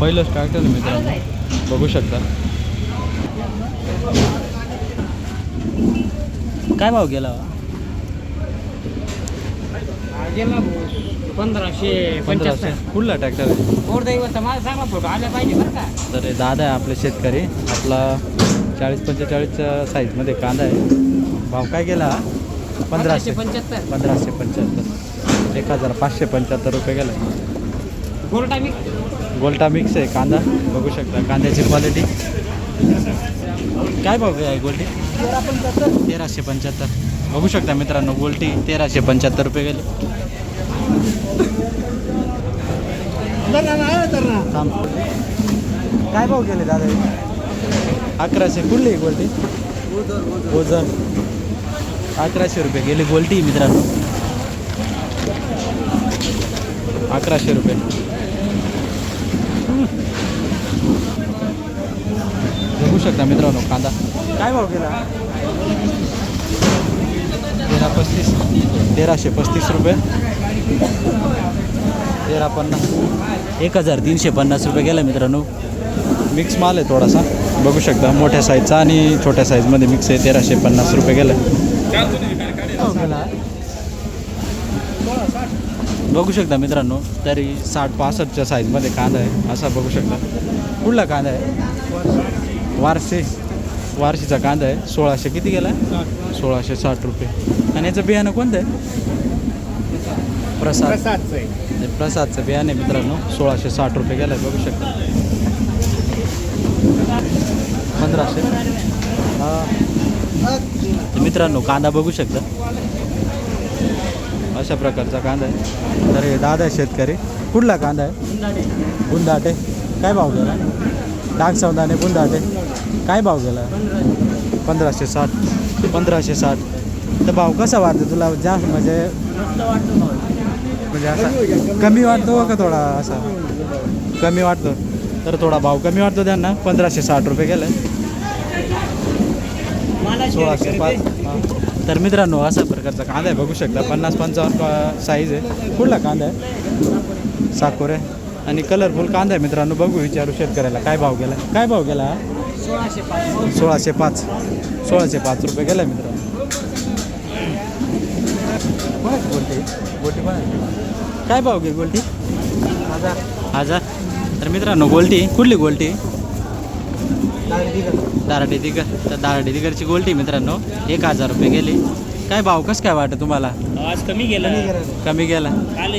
पहिलंच ट्रॅक्टर आहे मित्रांनो. बघू शकता. काय भाव गेला गेला पंधराशे पंधराशे. ट्रॅक्टर आहे. तर हे दादा आहे आपले शेतकरी. आपला चाळीस पंचेचाळीसच्या साईजमध्ये कांदा आहे. भाव काय गेला? पंधराशे पंच्याहत्तर. पंधराशे पंच्याहत्तर. एक हजार पाचशे पंच्याहत्तर रुपये गेला. गोल्टा मिक्स गोलटा मिक्स आहे कांदा. बघू शकता कांद्याची क्वालिटी काय भाव आहे गोल्टी? तेराशे पंच्याहत्तर. बघू शकता मित्रांनो गोल्टी तेराशे पंच्याहत्तर रुपये गेले. काय भाव केले दादा? अकराशे कुठली गोलटी. गोल्टी अकराशे रुपये गेली गोल्टी मित्रांनो. अकराशे रुपये. शकता मित्रांनो कांदा. काय भाव गेला? तेरा पस्तीस. तेराशे पस्तीस रुपये. तेरा पन्नास. एक हजार तीनशे पन्नास रुपये गेला मित्रांनो. मिक्स माल आहे थोडासा. बघू शकता मोठ्या साईजचा आणि छोट्या साईजमध्ये मिक्स आहे. तेराशे पन्नास रुपये गेला. बघू शकता मित्रांनो तरी साठ पासष्टच्या साईजमध्ये कांदा आहे. असा बघू शकता. कुठला कांदा आहे? वारसे वारशीचा कांदा आहे. सोळाशे किती गेला? सोळाशे साठ रुपये. आणि याचं बियाणं कोणतं आहे? प्रसाद. प्रसादचं आहे. बियाणे मित्रांनो. सोळाशे साठ रुपये गेलं आहे. बघू शकता. पंधराशे. हा. तर मित्रांनो कांदा बघू शकता. अशा प्रकारचा कांदा आहे. तर हे दादा आहे शेतकरी. कुठला कांदा आहे? बुंदाटे काय भाव गेला डाग सौदाने बुंदाटे काय भाव गेला? पंधराशे साठ. पंधराशे साठ. तर भाव कसा वाटतो तुला? जास्त म्हणजे म्हणजे असा कमी वाटतो का थोडा असा? कमी वाटतो तर थोडा भाव कमी वाटतो त्यांना. पंधराशे साठ रुपये गेलं. सोळाशे पाच. तर मित्रांनो असा प्रकारचा कांदा आहे. बघू शकता. पन्नास पंचावन्न साईज आहे. कुठला कांदा आहे? साकोर आहे आणि कलरफुल कांदा आहे मित्रांनो. बघू विचारू शेतकऱ्याला. काय भाव गेला? काय भाव गेला? सोळाशे पाच. सोळाशे पाच. सोळाशे पाच रुपये गेला मित्रांनो. गोल्टी? गोल्टी कोणाची? काय भाव घे गोल्टी? हजार. हजार. तर मित्रांनो गोल्टी. कुठली गोल्टी? दाराटी दिगर तर दाराटी दिगरची गोल्टी मित्रांनो एक हजार रुपये गेली. काय भाव कसं काय वाटतं तुम्हाला? आज कमी गेला. कमी गेला. काल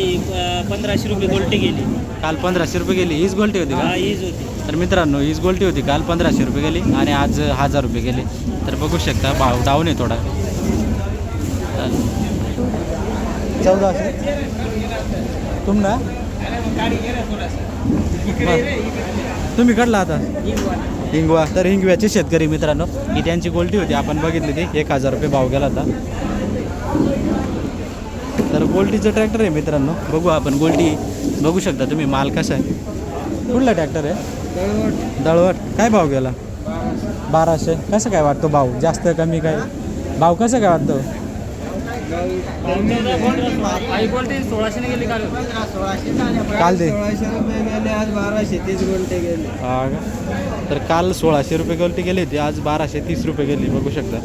पंधराशे रुपये गोल्टी गेली. काल पंधराशे रुपये गेली. हीच गोल्टी होती का? हीच होती. तर मित्रांनो हीच गोल्टी होती. काल पंधराशे रुपये गेली आणि आज हजार रुपये गेले. तर बघू शकता भाव डाऊन आहे थोडा. चौदाशे. तुम ना? तुम्ही कडला आता? हिंगवा. तर हिंगव्याचे शेतकरी मित्रांनो ही त्यांची गोल्टी होती. आपण बघितली ती. एक हजार रुपये भाव गेला होता. तर गोल्टीचं ट्रॅक्टर आहे मित्रांनो. बघू आपण गोल्टी. बघू शकता तुम्ही माल कसा आहे. कुठला ट्रॅक्टर आहे? दळवट. काय भाव गेला? बाराशे. कसं काय वाटतो भाव? जास्त कमी काय? भाव कसं काय वाटतो? आई गोल्टी सोळाशे गेली काल काल दे. सोळाशे रुपये गेले आज बाराशे तीस गुंठे गेले. हा का? तर काल सोळाशे रुपये गोल्टी गेली होती आज बाराशे तीस रुपये गेली बघू शकता.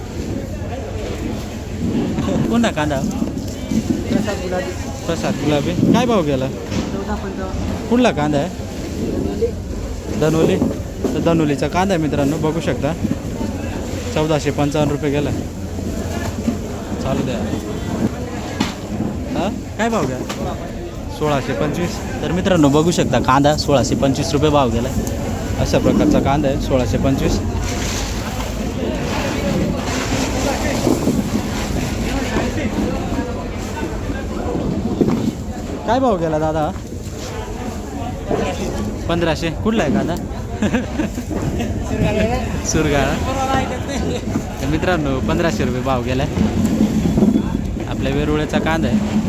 कोणता कांदा? प्रसाद गुलाबी. काय भाव गेला? कुठला कांदा आहे? दनोली तर दनोलीचा कांदा आहे मित्रांनो बघू शकता. चौदाशे पंचावन्न रुपये गेला. चालू द्या. काय भाव घ्या सोळाशे पंचवीस. तर मित्रांनो बघू शकता कांदा सोळाशे पंचवीस रुपये भाव गेला अशा प्रकारचा कांदा आहे सोळाशे पंचवीस. काय भाव गेला दादा? पंधराशे. कुठला आहे कांदा? सुरगाळा. तर मित्रांनो पंधराशे रुपये भाव गेलाय. आपल्या वेरुळ्याचा कांदा आहे.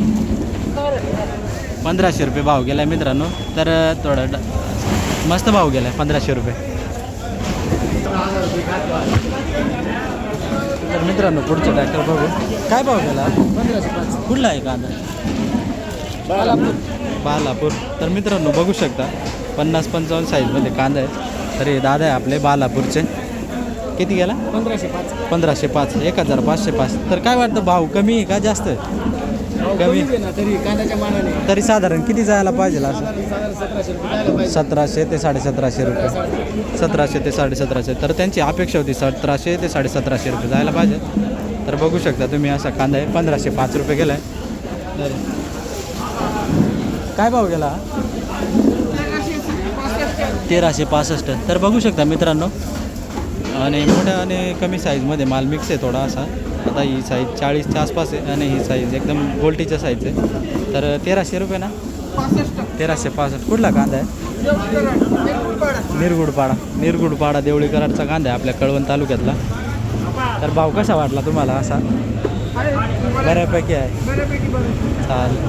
पंधराशे रुपये भाव गेलाय मित्रांनो. तर थोडं मस्त भाव गेलाय पंधराशे रुपये. तर मित्रांनो पुढचं ट्रॅक्टर बघू. काय भाव गेला? पंधराशे कुठला आहे कांदा? बालापूर. तर मित्रांनो बघू शकता पन्नास पंचावन्न साईजमध्ये कांदा आहे. तर हे दादा आहे आपले बालापूरचे. किती गेला? पंधराशे पाच. पंधराशे पाच. एक हजार पाचशे पाच. तर काय वाटतं भाव कमी आहे का जास्त आहे? कमी. तरी कांद्याच्या मानाने. तरी साधारण किती जायला पाहिजे असं सतराशे ते साडेसतराशे रुपये. सतराशे ते साडेसतराशे. तर त्यांची अपेक्षा होती सतराशे ते साडेसतराशे रुपये जायला पाहिजे. तर बघू शकता तुम्ही असा कांदा आहे पंधराशे पाच रुपये गेला आहे काय भाव गेला? तेराशे पासष्ट. तर बघू शकता मित्रांनो. आणि मोठ्या आणि कमी साईजमध्ये माल मिक्स आहे थोडा असा आता ही साईज चाळीसच्या आसपास आहे आणि ही साईज एकदम गोल्टीच्या साईज आहे. तर तेराशे रुपये ना? तेराशे पासष्ट. कुठला कांदा आहे? निरगुडपाडा. निरगुडपाडा देवळी कराडचा कांदा आहे आपल्या कळवण तालुक्यातला. तर भाव कसा वाटला तुम्हाला असा? बऱ्यापैकी आहे. चालेल.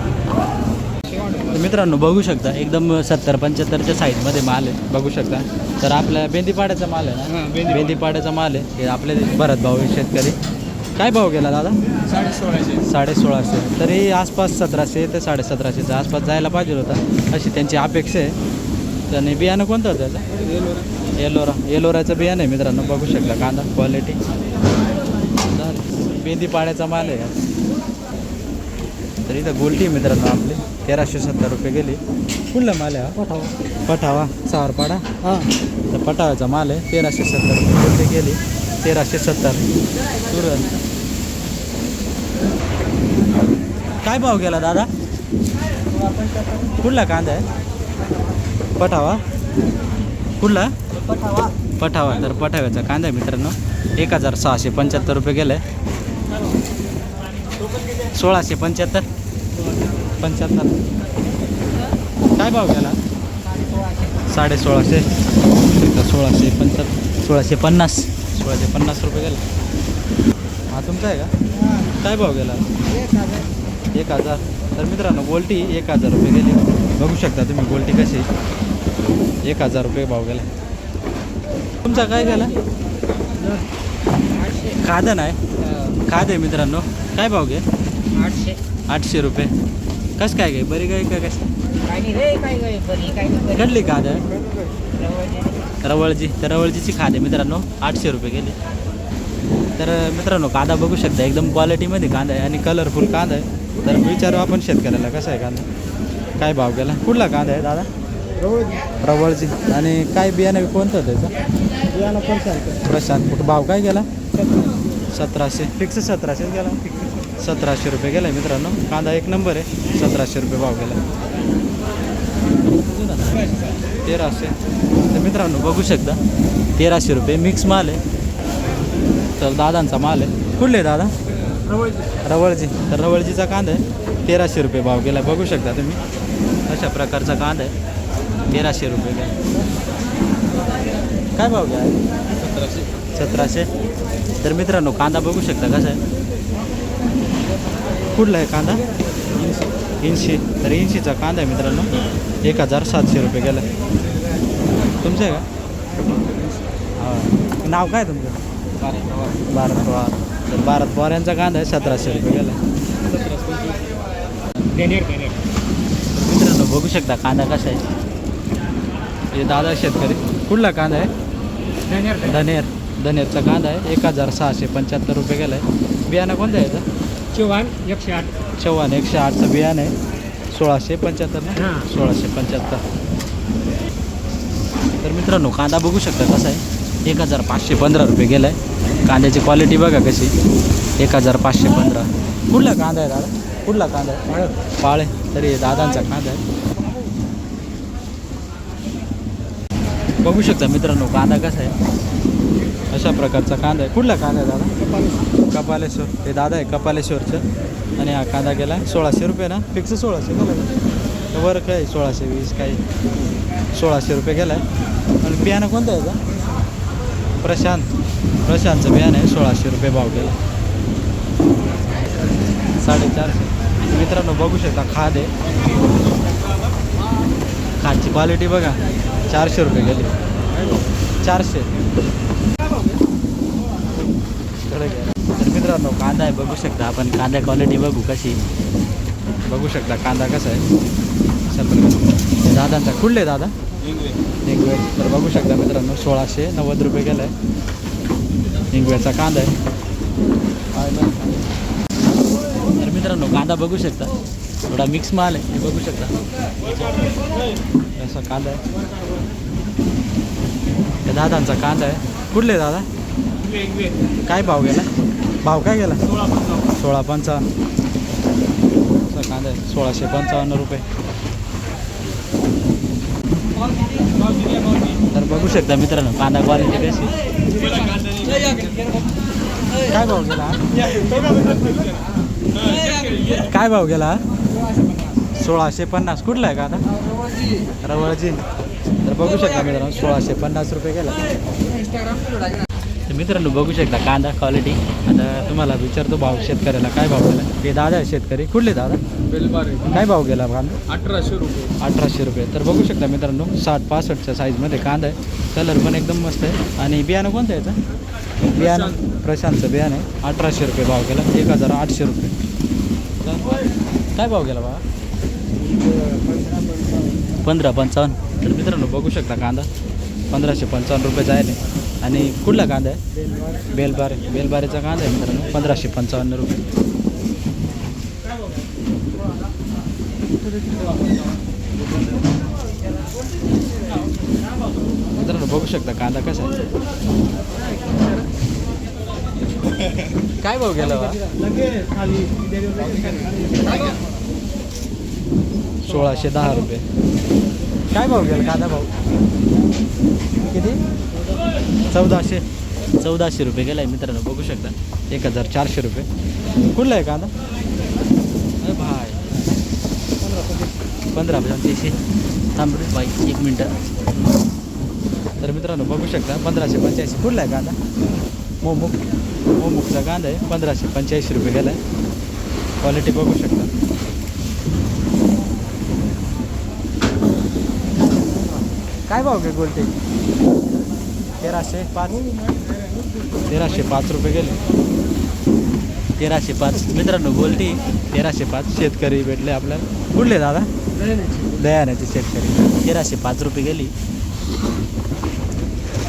तर मित्रांनो बघू शकता. एकदम सत्तर पंच्याहत्तरच्या साईजमध्ये माल आहे. बघू शकता. तर आपल्या बेंदीपाड्याचा माल आहे हां, ना बेंदी- बेंदीपाड्याचा माल आहे. हे आपले भरत भाऊ आहे शेतकरी. काय भाव गेला दादा? साडे सोळाशे साडे सोळाशे तरी आसपास सतराशे ते साडेसतराशेच्या आसपास जायला पाहिजे होता. अशी त्यांची अपेक्षा आहे. आणि बियाणं कोणतं होतं त्याचं एलोरा. एलोराचं बियाणं आहे मित्रांनो. बघू शकता कांदा क्वालिटी बेंदी पाड्याचा माल आहे तर इथं गोल्टी आहे मित्रांनो आपली. तेराशे सत्तर रुपये गेली. कुठला माल आहे पठावा. पठावा. सावरपाडा. हां. तर पठावाचा माल आहे. तेराशे सत्तर रुपये गेली. तेराशे सत्तर. तुरंत काय भाव गेला दादा? कुठला कांदा आहे? पठावा? कुठला? पठावा. तर पठाव्याचा कांदा आहे मित्रांनो. एक हजार सहाशे पंच्याहत्तर रुपये गेलं. आहे सोळाशे पंच्याहत्तर. पंच्याहत्तर. काय भाव गेला? साडे सोळाशे सोळाशे पंच्याहत्तर. सोळाशे पन्नास. सोळाशे पन्नास रुपये गेला. हा तुमचा आहे का? काय भाव गेला? एक हजार. तर मित्रांनो गोल्टी एक हजार रुपये गेली. बघू शकता तुम्ही गोल्टी कशी आहे. एक हजार रुपये भाव गेला. तुमचा काय गेला? खादं नाही खाद आहे मित्रांनो. काय भाव घे आठशे. आठशे रुपये. कसं काय गे? बरी काय का कसं. घडली खाद रवाजी. रवळजी तर रवळजीची खाद आहे मित्रांनो. आठशे रुपये गेली तर मित्रांनो कांदा बघू शकता. एकदम क्वालिटीमध्ये कांदा आहे आणि कलरफुल कांदा आहे. तर विचारू आपण शेतकऱ्याला कसा आहे कांदा? काय भाव गेला? कुठला कांदा आहे दादा? रवळजी. आणि काय बियाणं कोणतं त्याचं बियाणं चालतं प्रशांत. कुठं भाव काय गेला? सतराशे. फिक्स सतराशेच गेला. सतराशे रुपये गेला मित्रांनो. कांदा एक नंबर आहे. सतराशे रुपये भाव गेला. तेराशे. तर मित्रांनो बघू शकता. तेराशे रुपये मिक्स माल आहे. तर दादांचा माल आहे. कुठले दादा? रवळजी. तर रवळजीचा कांदा आहे. तेराशे रुपये भाव गेला. बघू शकता तुम्ही. अशा प्रकारचा कांदा आहे. तेराशे रुपये गेला. काय भाव घ्या सतराशे. सतराशे. तर मित्रांनो कांदा बघू शकता कसा आहे. कुठला आहे कांदा? ऐंशी तर ऐंशीचा कांदा आहे मित्रांनो. एक हजार सातशे रुपये गेला. तुमचं आहे का? हा. नाव काय तुमचं? भारत पवार. तर भारत पवार यांचा कांदा आहे सतराशे रुपये गेला. मित्रांनो बघू शकता कांदा कसा आहे. हे दादा शेतकरी. कुठला कांदा आहे. धनेर. धनेरचा कांदा आहे. एक हजार सहाशे पंच्याहत्तर रुपये गेला आहे. बियाणं कोणतं आहे याचं? चव्हाण एकशे आठ. चव्हाण एकशे आठचं बियाणं आहे. सोळाशे पंच्याहत्तर ना? हां. सोळाशे पंच्याहत्तर. तर मित्रांनो कांदा बघू शकता कसा आहे? एक हजार पाचशे पंधरा रुपये गेला आहे कांद्याची क्वालिटी बघा कशी. एक हजार पाचशे पंधरा. कुठला कांदा आहे दादा? कुठला कांदा आहे? पाळे. तरी दादांचा कांदा आहे. बघू शकता मित्रांनो कांदा कसा आहे? अशा प्रकारचा कांदा आहे. कुठला कांदा आहे दादा? कपालेश्वर. हे दादा आहे कपालेश्वरचं. आणि हा कांदा गेला आहे सोळाशे रुपये ना? फिक्स सोळाशे? वर काय सोळाशे वीस काही सोळाशे रुपये गेला आहे आणि बियाणं कोणतं आहे का प्रशांत. प्रशांतचं बियाणं आहे सोळाशे रुपये भाव केला साडेचारशे. मित्रांनो बघू शकता खाद आहे. खादची क्वालिटी बघा. चारशे रुपये गेली. चारशे. तर मित्रांनो कांदा आहे बघू शकता आपण. कांदा क्वालिटी बघू कशी बघू शकता कांदा कसा आहे. दादांचा कुठले दादा? हिंगवे तर बघू शकता मित्रांनो सोळाशे नव्वद रुपये गेला आहे हिंगव्याचा कांदा आहे. तर मित्रांनो कांदा बघू शकता. थोडा मिक्स माल आहे हे बघू शकता. असा कांदा आहे. दादांचा कांदा आहे. कुठले दादा? काय भाव गेला? भाव काय गेला? सोळा पंचावन्न. असा कांदा आहे. सोळाशे पंचावन्न रुपये. तर बघू शकता मित्रांनो कांदा क्वालिटी कशी काय भाव गेला? काय भाव गेला? सोळाशे पन्नास. कुठला आहे कांदा? रवळजी. तर बघू शकता मित्रांनो सोळाशे पन्नास रुपये गेला. मित्रांनो बघू शकता कांदा क्वालिटी आता तुम्हाला विचारतो भाव शेतकऱ्याला काय भाव गेला? ते दादा आहे शेतकरी. कुठले दादा? बेलबारे. काय भाव गेला कांदा? अठराशे रुपये. अठराशे रुपये. तर बघू शकता मित्रांनो साठ पासष्टच्या साईजमध्ये कांदा आहे. कलर पण एकदम मस्त आहे. आणि बियाणं कोणतं आहे याचं? बियाणं. प्रशांतचं बियाणं आहे. अठराशे रुपये भाव गेला. एक हजार आठशे रुपये. तर काय भाव गेला बाबा पंधरा पंचावन्न. तर मित्रांनो बघू शकता कांदा. पंधराशे पंचावन्न रुपये जायला. आहे. आणि कुठला कांदा आहे? बेलबारे. बेलबारेचा कांदा आहे मित्रांनो. पंधराशे पंचावन्न रुपये. मित्रांनो बघू शकता कांदा कसा आहे. काय भाऊ गेला बा सोळाशे दहा रुपये. काय भाऊ गेला कांदा भाऊ किती? चौदाशे चौदाशे रुपये गेला आहे मित्रांनो बघू शकता. एक हजार चारशे रुपये. कुठला आहे कांदा? अरे भाय पंधरा पंच्याऐंशी थांब रे बाई एक मिनटं. तर मित्रांनो बघू शकता पंधराशे पंच्याऐंशी. कुठला आहे कांदा? मोमुख मोमुखचा कांदा आहे. पंधराशे पंच्याऐंशी रुपये गेला आहे क्वालिटी बघू शकता. काय भाव काय गोलटे तेराशे पाच. तेराशे पाच रुपये गेले. तेराशे पाच. मित्रांनो गोलटी. तेराशे पाच शेतकरी भेटले आपल्याला. कुठले दादा? दयानाचे शेतकरी. तेराशे पाच रुपये गेली.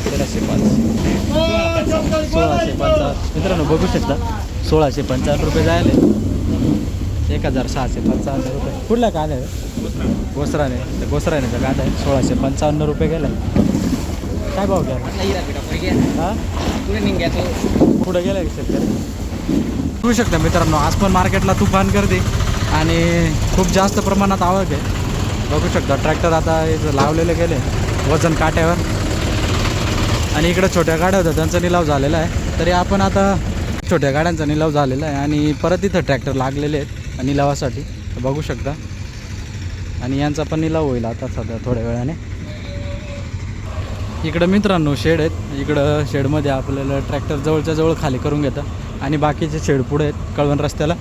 तेराशे पाच. सोळाशे पंचावन्न. मित्रांनो बघू शकता. सोळाशे पंचावन्न रुपये जायले एक हजार सहाशे पंचावन्न रुपये. कुठला कांदा आहे? गोसराने तर कांदा आहे. सोळाशे पंचावन्न रुपये गेला. काय भाव घ्या हा? पुढे गेला शेतकरी? बघू शकता मित्रांनो आज पण मार्केटला तुफान गर्दी आणि खूप जास्त प्रमाणात आवक आहे. बघू शकता ट्रॅक्टर आता लावलेले गेले वजन काट्यावर. आणि इकडे छोट्या गाड्या होत्या त्यांचा निलाव झालेला आहे. तरी आपण आता छोट्या गाड्यांचा निलाव झालेला आहे आणि परत इथं ट्रॅक्टर लागलेले आहेत निलावासाठी. तर बघू शकता. आणि यांचा पण निलाव होईल आता सध्या थोड्या वेळाने. इकडं मित्रांनो शेड आहेत. इकडं शेडमध्ये आपल्याला ट्रॅक्टर जवळच्या जवळ खाली करून घेतं आणि बाकीचे शेड पुढे आहेत कळवण रस्त्याला.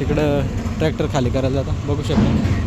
तिकडं ट्रॅक्टर खाली करायला जातं बघू शकता.